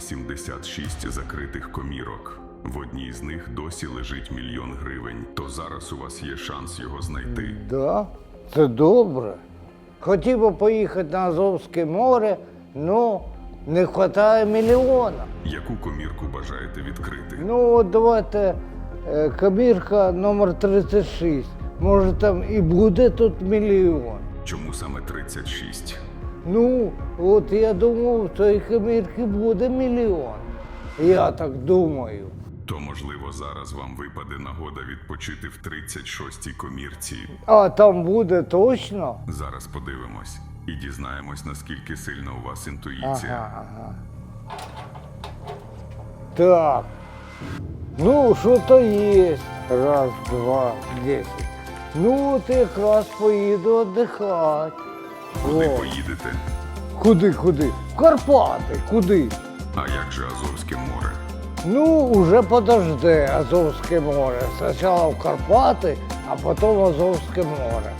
76 закритих комірок. В одній з них досі лежить мільйон гривень. То зараз у вас є шанс його знайти. Да, це добре. Хотів би поїхати на Азовське море, ну не вистачає мільйона. Яку комірку бажаєте відкрити? Ну, от давайте е, комірка номер 36. Може там і буде тут мільйон. Чому саме 36? Ну, от я думав, в тої комірки буде мільйон. Я так думаю. То можливо зараз вам випаде нагода відпочити в 36-й комірці. А там буде точно? Зараз подивимось і дізнаємось, наскільки сильна у вас інтуїція. Ага, ага. Так. Ну, що то є. Раз, два, десять. Ну, от якраз поїду віддихати. Куди О. поїдете? Куди, куди? В Карпати, куди? А як же Азовське море? Ну, уже подожди Азовське море. Спочатку в Карпати, а потім Азовське море.